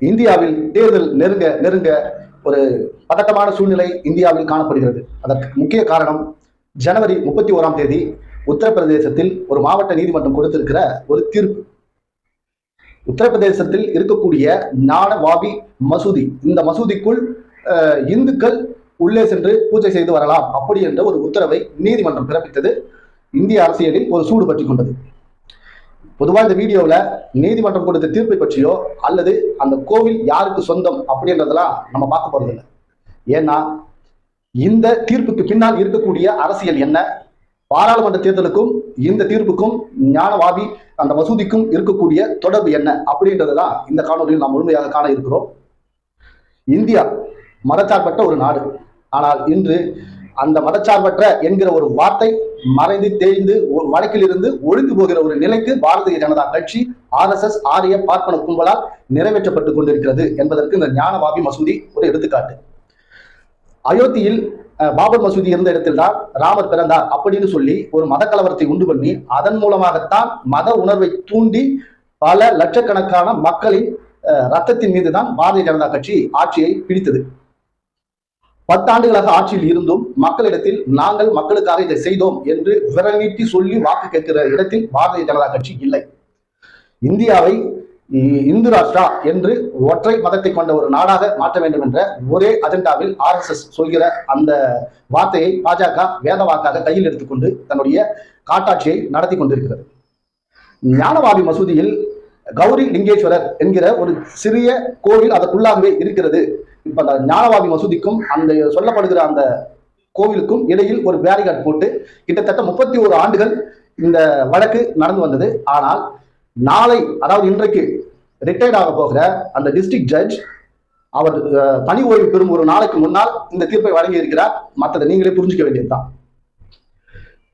இந்தியாவில் தேர்தல் நெருங்க நெருங்க ஒரு பதட்டமான சூழ்நிலை இந்தியாவில் காணப்படுகிறது. அதற்கு முக்கிய காரணம் ஜனவரி முப்பத்தி ஓராம் தேதி உத்தரப்பிரதேசத்தில் ஒரு மாவட்ட நீதிமன்றம் கொடுத்திருக்கிற ஒரு தீர்ப்பு. உத்தரப்பிரதேசத்தில் இருக்கக்கூடிய ஞானவாபி மசூதி. இந்த மசூதிக்குள் அஹ், இந்துக்கள் உள்ளே சென்று பூஜை செய்து வரலாம். அப்படி என்ற ஒரு உத்தரவை நீதிமன்றம் பிறப்பித்தது. இந்திய அரசியலில் ஒரு சூடு பற்றி கொண்டது. பொதுவாக இந்த வீடியோவில் நீதிமன்றம் கொடுத்த தீர்ப்பை பற்றியோ அல்லது அந்த கோவில் யாருக்கு சொந்தம் அப்படின்றதெல்லாம் நம்ம பார்க்க போறதில்லை. ஏன்னா இந்த தீர்ப்புக்கு பின்னால் இருக்கக்கூடிய அரசியல் என்ன? பாராளுமன்ற தேர்தலுக்கும் இந்த தீர்ப்புக்கும் ஞானவாபி அந்த மசூதிக்கும் இருக்கக்கூடிய தொடர்பு என்ன? அப்படின்றதெல்லாம் இந்த காணொலியில் நாம் முழுமையாக காண இருக்கிறோம். இந்தியா மதச்சார்பற்ற ஒரு நாடு. ஆனால் இன்று அந்த மதச்சார்பற்ற என்கிற ஒரு வார்த்தை மறைந்து தேய்ந்து வழக்கில் வழக்கிலிருந்து ஒழிந்து போகிற ஒரு நிலைக்கு பாரதிய ஜனதா கட்சி ஆர்எஸ்எஸ் ஆரிய பார்ப்பன கும்பலால் நிறைவேற்றப்பட்டுக் கொண்டிருக்கிறது என்பதற்கு இந்த ஞானவாபி மசூதி ஒரு எடுத்துக்காட்டு. அயோத்தியில் அஹ், பாபர் மசூதி இருந்த இடத்தில்தான் ராமர் பிறந்தார் அப்படின்னு சொல்லி ஒரு மத கலவரத்தை உண்டு பண்ணி அதன் மூலமாகத்தான் மத உணர்வை தூண்டி பல லட்சக்கணக்கான மக்களின் அஹ், ரத்தத்தின் மீது தான் பாரதிய ஜனதா கட்சி ஆட்சியை பிடித்தது. பத்தாண்டுகளாக ஆட்சியில் இருந்தும் மக்களிடத்தில் நாங்கள் மக்களுக்காக இதை செய்தோம் என்று விரல் நீட்டி சொல்லி வாக்கு கேட்கிற இடத்தில் பாரதிய ஜனதா கட்சி இல்லை. இந்தியாவை இந்து ராஷ்டிரா என்று ஒற்றை மதத்தை கொண்ட ஒரு நாடாக மாற்ற வேண்டும் என்ற ஒரே அஜெண்டாவில் ஆர்எஸ்எஸ் சொல்கிற அந்த வார்த்தையை பாஜக வேத வாக்காக கையில் எடுத்துக்கொண்டு தன்னுடைய காட்டாட்சியை நடத்தி கொண்டிருக்கிறது. ஞானவாபி மசூதியில் கௌரி லிங்கேஸ்வரர் என்கிற ஒரு சிறிய கோவில் அதற்குள்ளாகவே இருக்கிறது. இப்ப அந்த ஞானவாதி மசூதிக்கும் அந்த சொல்லப்படுகிற அந்த கோவிலுக்கும் இடையில் ஒரு பேரிகார்ட் போட்டு கிட்டத்தட்ட முப்பத்தி ஒரு ஆண்டுகள் இந்த வழக்கு நடந்து வந்தது. ஆனால் நாளை அதாவது இன்றைக்கு ரிட்டையர்ட் ஆக போகிற அந்த டிஸ்ட்ரிக்ட் ஜட்ஜ் அவர் பணி ஓய்வு பெறும் ஒரு நாளைக்கு முன்னால் இந்த தீர்ப்பை வழங்கி இருக்கிறார். மற்றதை நீங்களே புரிஞ்சுக்க வேண்டியதுதான்.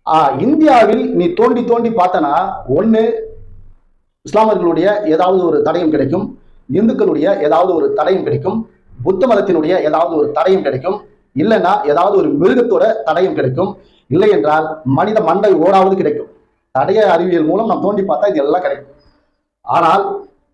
ஆஹ், இந்தியாவில் நீ தோண்டி தோண்டி பார்த்தனா ஒண்ணு இஸ்லாமியர்களுடைய ஏதாவது ஒரு தடயம் கிடைக்கும். இந்துக்களுடைய ஏதாவது ஒரு தடயம் கிடைக்கும். புத்த மதத்தினுடைய ஏதாவது ஒரு தடையும் கிடைக்கும். இல்லைன்னா ஏதாவது ஒரு மிருகத்தோட தடையும் கிடைக்கும். இல்லை என்றால் மனித மண்டை ஓடாவது கிடைக்கும். தடைய அறிவியல் மூலம் நாம் தோண்டி பார்த்தா இது எல்லாம் கிடைக்கும். ஆனால்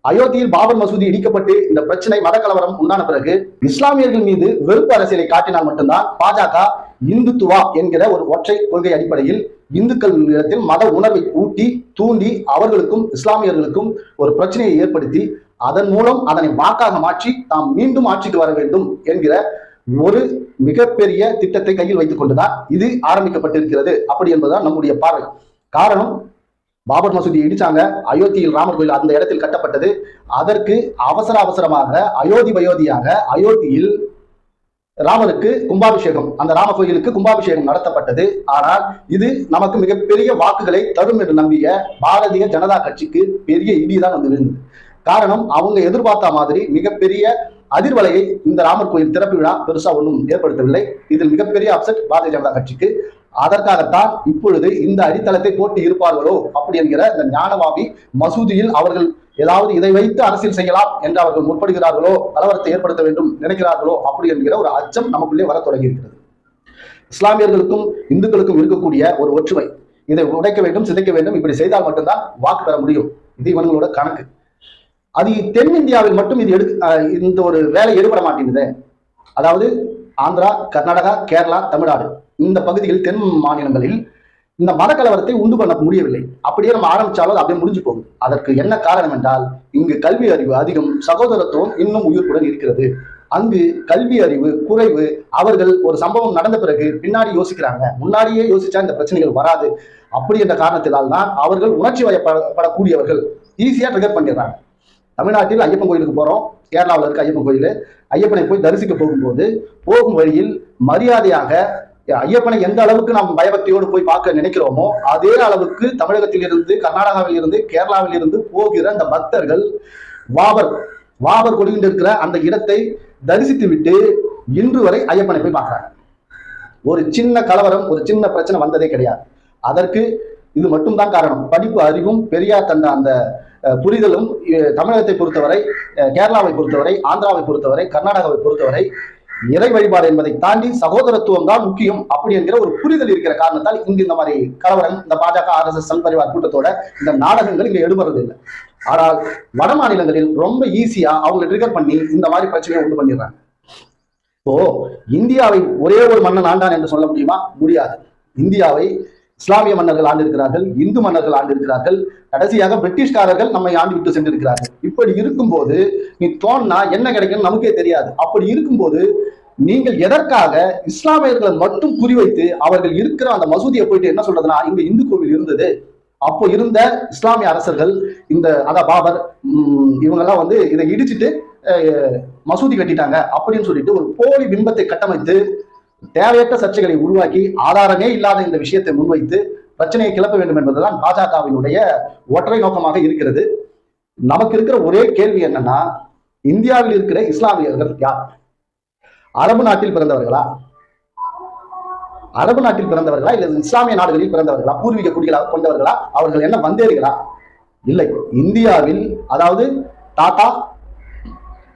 அயோத்தியில் பாபர் மசூதி இடிக்கப்பட்டு இந்த பிரச்சனை மத கலவரம் உண்டான பிறகு இஸ்லாமியர்கள் மீது வெறுப்பு அரசியலை காட்டினால் மட்டும்தான் பாஜக இந்துத்துவா என்கிற ஒரு ஒற்றை கொள்கை அடிப்படையில் இந்துக்கள் இடத்தில் மத உணர்வை ஊட்டி தூண்டி அவர்களுக்கும் இஸ்லாமியர்களுக்கும் ஒரு பிரச்சனையை ஏற்படுத்தி அதன் மூலம் அதனை வாக்காக மாற்றி தாம் மீண்டும் ஆட்சிக்கு வர வேண்டும் என்கிற ஒரு மிகப்பெரிய திட்டத்தை கையில் வைத்துக் கொண்டுதான் இது ஆரம்பிக்கப்பட்டிருக்கிறது. அப்படி என்பதுதான் நம்முடைய பார்வை. காரணம் பாபர் மசூதி இடிச்சாங்க. அயோத்தியில் ராமர் கோயில் அந்த இடத்தில் கட்டப்பட்டது. அதற்கு அவசர அவசரமாக அயோத்தி பயோதியாக அயோத்தியில் ராமருக்கு கும்பாபிஷேகம் அந்த ராம கோயிலுக்கு கும்பாபிஷேகம் நடத்தப்பட்டது. ஆனால் இது நமக்கு மிகப்பெரிய வாக்குகளை தரும் என்று நம்பிய பாரதிய ஜனதா கட்சிக்கு பெரிய இடிதான் வந்து விழுந்தது. காரணம் அவங்க எதிர்பார்த்த மாதிரி மிகப்பெரிய அதிர்வலையை இந்த ராமர் கோயில் திறப்பு விழா பெருசா ஒன்றும் ஏற்படுத்தவில்லை. இதில் மிகப்பெரிய அப்செட் பாரதிய ஜனதா கட்சிக்கு. அதற்காகத்தான் இப்பொழுது இந்த அடித்தளத்தை போட்டு இருப்பார்களோ அப்படி என்கிற இந்த ஞானவாபி மசூதியில் அவர்கள் ஏதாவது இதை வைத்து அரசியல் செய்யலாம் என்று அவர்கள் முற்படுகிறார்களோ கலவரத்தை ஏற்படுத்த வேண்டும் நினைக்கிறார்களோ அப்படி என்கிற ஒரு அச்சம் நமக்குள்ளே வர தொடங்கி இருக்கிறது. இஸ்லாமியர்களுக்கும் இந்துக்களுக்கும் இருக்கக்கூடிய ஒரு ஒற்றுமை. இதை உடைக்க வேண்டும் சிதைக்க வேண்டும் இப்படி செய்தால் மட்டும்தான் வாக்கு பெற முடியும். இது இவங்களோட கணக்கு. அது தென்னிந்தியாவில் மட்டும் இது எடு இந்த ஒரு வேலை எடுபட மாட்டேங்குது. அதாவது ஆந்திரா கர்நாடகா கேரளா தமிழ்நாடு இந்த பகுதியில் தென் மாநிலங்களில் இந்த மத கலவரத்தை உண்டு பண்ண முடியவில்லை. அப்படியே நம்ம ஆரம்பிச்சாலும் அப்படியே முடிஞ்சு போகுது. அதற்கு என்ன காரணம் என்றால் இங்கு கல்வி அறிவு அதிகம் சகோதரத்துவம் இன்னும் உயிர்ப்புடன் இருக்கிறது. அங்கு கல்வி அறிவு குறைவு அவர்கள் ஒரு சம்பவம் நடந்த பிறகு பின்னாடி யோசிக்கிறாங்க. முன்னாடியே யோசிச்சா இந்த பிரச்சனைகள் வராது. அப்படி என்ற காரணத்தினால் தான் அவர்கள் உணர்ச்சி வயப்படக்கூடியவர்கள் ஈஸியா ட்ரிகர் பண்ணிடுறாங்க. தமிழ்நாட்டில் ஐயப்பன் கோயிலுக்கு போறோம். கேரளாவில் இருக்க ஐயப்பன் கோயில். ஐயப்பனை போய் தரிசிக்க போகும்போது போகும் வழியில் மரியாதையாக ஐயப்பனை எந்த அளவுக்கு நாம் பயபக்தியோடு போய் பார்க்க நினைக்கிறோமோ அதே அளவுக்கு தமிழகத்தில் இருந்து கர்நாடகாவில் இருந்து கேரளாவில் இருந்து போகிற அந்த பக்தர்கள் வாபர் வாபர் கொடிகிட்டு இருக்கிற அந்த இடத்தை தரிசித்து விட்டு இன்று வரை ஐயப்பனை போய் பார்க்கறாங்க. ஒரு சின்ன கலவரம் ஒரு சின்ன பிரச்சனை வந்ததே கிடையாது. அதற்கு இது மட்டும்தான் காரணம். படிப்பு அறிவும் பெரியார் தந்த அந்த புரிதலும் தமிழகத்தை பொறுத்தவரை அஹ், கேரளாவை பொறுத்தவரை ஆந்திராவை பொறுத்தவரை கர்நாடகாவை பொறுத்தவரை இறை வழிபாடு என்பதை தாண்டி சகோதரத்துவம் தான் முக்கியம் அப்படி என்கிற ஒரு புரிதல் இருக்கிற காரணத்தால் இங்கு இந்த மாதிரி கலவரம் இந்த பாஜக ஆர்எஸ்எஸ் எஸ் பரிவார் கூட்டத்தோட இந்த நாடகங்கள் இங்க எடுபடுறது இல்லை ஆனால் வட மாநிலங்களில் ரொம்ப ஈஸியா அவங்களை ட்ரிகர் பண்ணி இந்த மாதிரி பிரச்சனையை உண்டு பண்ணிடுறாங்க. இப்போ இந்தியாவை ஒரே ஒரு மன்னன் ஆண்டான் என்று சொல்ல முடியுமா? முடியாது. இந்தியாவை இஸ்லாமிய மன்னர்கள் ஆண்டிருக்கிறார்கள் இந்து மன்னர்கள் ஆண்டிருக்கிறார்கள் கடைசியாக பிரிட்டிஷ்காரர்கள் நம்மை ஆண்டு விட்டு சென்றிருக்கிறார்கள். இப்படி இருக்கும்போது நீ தோணா என்ன கிடைக்கும் நமக்கே தெரியாது. அப்படி இருக்கும்போது நீங்கள் எதற்காக இஸ்லாமியர்களை மட்டும் குறிவைத்து அவர்கள் இருக்கிற அந்த மசூதியை போயிட்டு என்ன சொல்றதுன்னா இங்க இந்து கோவில் இருந்தது. அப்போ இருந்த இஸ்லாமிய அரசர்கள் இந்த அதான் பாபர் இவங்கெல்லாம் வந்து இதை இடிச்சிட்டு மசூதி கட்டிட்டாங்க. அப்படின்னு சொல்லிட்டு ஒரு போலி பிம்பத்தை கட்டமைத்து தேவையற்ற சர்ச்சைகளை உருவாக்கி ஆதாரமே இல்லாத இந்த விஷயத்தை முன்வைத்து பிரச்சனையை கிளப்ப வேண்டும் என்பதுதான் பாஜகவினுடைய ஒற்றை நோக்கமாக இருக்கிறது. நமக்கு இருக்கிற ஒரே கேள்வி என்னன்னா இந்தியாவில் இருக்கிற இஸ்லாமியர்கள் யார்? அரபு நாட்டில் பிறந்தவர்களா? அரபு நாட்டில் பிறந்தவர்களா இல்ல இஸ்லாமிய நாடுகளில் பிறந்தவர்களா? பூர்வீக குடிகளாக கொண்டவர்களா? அவர்கள் என்ன வந்தேர்களா? இல்லை. இந்தியாவில் அதாவது தாத்தா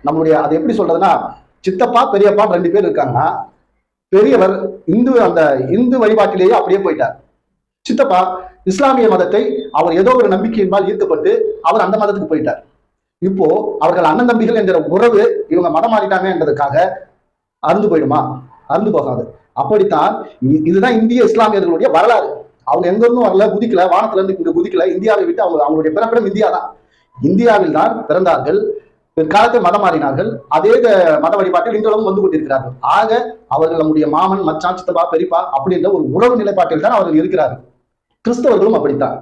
நம்மளுடைய அது எப்படி சொல்றதுன்னா சித்தப்பா பெரியப்பா ரெண்டு பேர் இருக்காங்கன்னா பெரியவர் இந்து அந்த இந்து வழிபாட்டிலேயே அப்படியே போயிட்டார். சித்தப்பா இஸ்லாமிய மதத்தை அவர் ஏதோ ஒரு நம்பிக்கையின்பால் ஈர்க்கப்பட்டு அவர் அந்த மதத்துக்கு போயிட்டார். இப்போ அவர்கள் அண்ணன் தம்பிகள் என்கிற உறவு இவங்க மதம் மாறிட்டாங்க என்றதுக்காக அறுந்து போயிடுமா? அறுந்து போகாது. அப்படித்தான் இதுதான் இந்திய இஸ்லாமியர்களுடைய வரலாறு. அவங்க எங்க இருந்தும் வரல குதிக்கல வானத்துல இருந்து இங்க குதிக்கல இந்தியாவை விட்டு அவங்க அவங்களுடைய பிறப்பிடம் இந்தியா தான் இந்தியாவில் தான் பிறந்தார்கள். பிற்காலத்தில் மதம் மாறினார்கள் அதே மத வழிபாட்டில் இன்றளவும் வந்து கொண்டிருக்கிறார்கள். ஆக அவர்கள் நம்முடைய மாமன் மச்சான் சித்தப்பா பெரியப்பா அப்படின்ற ஒரு உறவு நிலைப்பாட்டில் தான் அவர்கள் இருக்கிறார்கள். கிறிஸ்தவர்களும் அப்படித்தான்.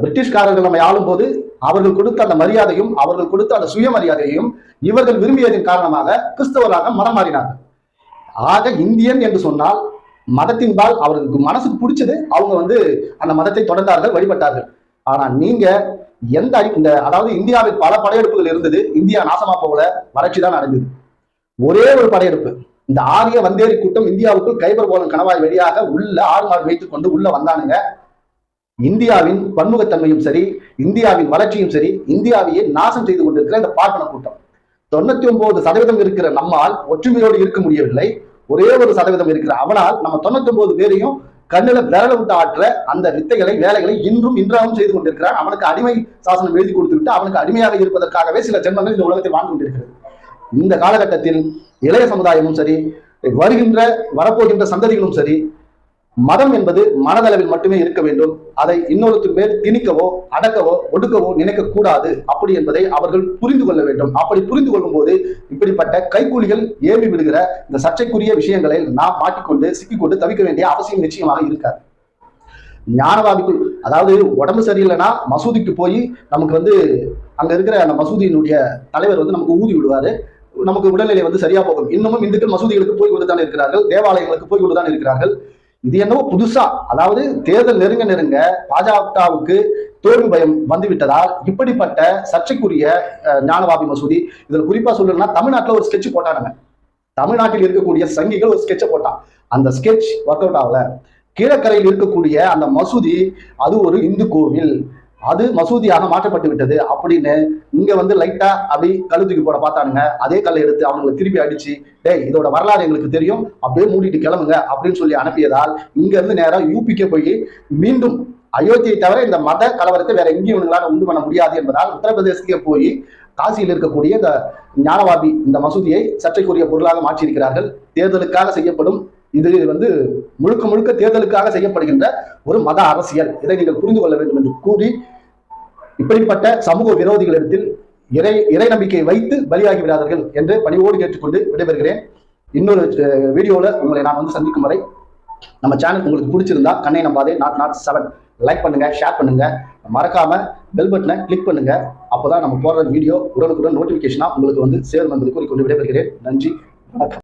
பிரிட்டிஷ்காரர்கள் நம்மை ஆளும் போது அவர்கள் கொடுத்த அந்த மரியாதையும் அவர்கள் கொடுத்த அந்த சுயமரியாதையையும் இவர்கள் விரும்பியதன் காரணமாக கிறிஸ்தவராக மதம் மாறினார்கள் ஆக இந்தியன் என்று சொன்னால் மதத்தின்பால் அவர்களுக்கு மனசுக்கு பிடிச்சது. அவங்க வந்து அந்த மதத்தை தொடர்ந்தார்கள் வழிபட்டார்கள். ஆனா நீங்க எந்த இந்த அதாவது இந்தியாவில் பல படையெடுப்புகள் இருந்தது. இந்தியா நாசமா போகல. வறட்சி தான் அடைந்தது ஒரே ஒரு படையெடுப்பு. இந்த ஆரிய வந்தேரி கூட்டம் இந்தியாவுக்குள் கைபர் போலன் கணவாய் வழியாக உள்ள ஆறு வைத்துக் கொண்டு உள்ள வந்தானுங்க. இந்தியாவின் பன்முகத்தன்மையும் சரி இந்தியாவின் வளர்ச்சியும் சரி இந்தியாவையே நாசம் செய்து கொண்டிருக்கிற இந்த பார்ப்பன கூட்டம். தொண்ணூத்தி ஒன்பது சதவீதம் இருக்கிற நம்மால் ஒற்றுமையோடு இருக்க முடியவில்லை. ஒரே ஒரு சதவீதம் இருக்கிற அவனால் நம்ம தொண்ணூத்தி ஒன்பது பேரையும் கண்ணில விரல விட்டு ஆற்ற அந்த வித்தைகளை வேலைகளை இன்றும் இன்றாவும் செய்து கொண்டிருக்கிறான் அவனுக்கு அடிமை சாசனம் எழுதி கொடுத்து விட்டு அவனுக்கு அடிமையாக இருப்பதற்காகவே சில ஜென்மங்கள் இந்த உலகத்தில் வாழ்ந்து கொண்டிருக்கிறது. இந்த காலகட்டத்தில் இளைய சமுதாயமும் சரி வருகின்ற வரப்போகின்ற சந்ததிகளும் சரி மதம் என்பது மனதளவில் மட்டுமே இருக்க வேண்டும். அதை இன்னொருத்தர் மேல் திணிக்கவோ அடக்கவோ ஒடுக்கவோ நினைக்க கூடாது அப்படி என்பதை அவர்கள் புரிந்து கொள்ள வேண்டும். அப்படி புரிந்து கொள்ளும் போது இப்படிப்பட்ட கைக்கூலிகள் ஏவி விடுகிற இந்த சர்ச்சைக்குரிய விஷயங்களை நாம் மாட்டிக்கொண்டு சிக்கிக்கொண்டு தவிக்க வேண்டிய அவசியம் நிச்சயமாக இருக்காது. ஞானவாதிக்குள் அதாவது உடம்பு சரியில்லைன்னா மசூதிக்கு போய் நமக்கு வந்து அங்க இருக்கிற அந்த மசூதியினுடைய தலைவர் வந்து நமக்கு ஊதி விடுவாரு. நமக்கு உடல்நிலை வந்து சரியா போகும் இன்னமும் இந்துக்கள் மசூதிகளுக்கு போய் கொண்டுதான் இருக்கிறார்கள். தேவாலயங்களுக்கு போய் கொண்டுதான் இருக்கிறார்கள். இது என்னவோ புதுசா அதாவது தேர்தல் நெருங்க நெருங்க பாஜகவுக்கு தோல்வி பயம் வந்துவிட்டதால் இப்படிப்பட்ட சர்ச்சைக்குரிய ஞானவாபி மசூதி இதுல குறிப்பா சொல்லணும்னா தமிழ்நாட்டுல ஒரு ஸ்கெட்ச் போட்டானுங்க. தமிழ்நாட்டில் இருக்கக்கூடிய சங்கிகள் ஒரு ஸ்கெட்சை போட்டான். அந்த ஸ்கெட்ச் ஒர்க் அவுட் ஆகல. கீழக்கரையில் இருக்கக்கூடிய அந்த மசூதி அது ஒரு இந்து கோவில். அது மசூதியாக மாற்றப்பட்டு விட்டது. அப்படின்னு இங்க வந்து லைட்டா அப்படி கழுத்துக்கு போட பார்த்தானுங்க. அதே கல்லை எடுத்து அவங்களை திருப்பி அடிச்சு டேய் இதோட வரலாறு எங்களுக்கு தெரியும். அப்படியே மூடிட்டு கிளம்புங்க. அப்படின்னு சொல்லி அனுப்பியதால் இங்க இருந்து நேரம் யூபிக்கே போய் மீண்டும் அயோத்தியை தவிர இந்த மத கலவரத்தை வேற எங்கேயும் இவங்களால உண்டு பண்ண முடியாது என்பதால் உத்தரப்பிரதேசத்துக்கே போய் காசியில் இருக்கக்கூடிய இந்த ஞானவாபி இந்த மசூதியை சர்ச்சைக்குரிய பொருளாக மாற்றியிருக்கிறார்கள். தேர்தலுக்காக செய்யப்படும் இது வந்து முழுக்க முழுக்க தேர்தலுக்காக செய்யப்படுகின்ற ஒரு மத அரசியல். இதை நீங்கள் புரிந்து கொள்ள வேண்டும் என்று கூறி இப்படிப்பட்ட சமூக விரோதிகளிடத்தில் இறை இறை நம்பிக்கையை வைத்து பலியாகி விடாதீர்கள் என்று பணிவோடு கேட்டுக்கொண்டு விடைபெறுகிறேன். இன்னொரு வீடியோவில் வீடியோல உங்களை நான் வந்து சந்திக்கும் வரை நம்ம சேனல் உங்களுக்கு பிடிச்சிருந்தா கண்ணை நம்பாதே நாட் நாட் செவன் லைக் பண்ணுங்க ஷேர் பண்ணுங்க. மறக்காம பெல் பட்டனை கிளிக் பண்ணுங்க. அப்போதான் நம்ம போடுற வீடியோ உடனுக்குடன் நோட்டிபிகேஷனா உங்களுக்கு வந்து சேரும் என்பது கூறிக்கொண்டு விடைபெறுகிறேன். நன்றி வணக்கம்.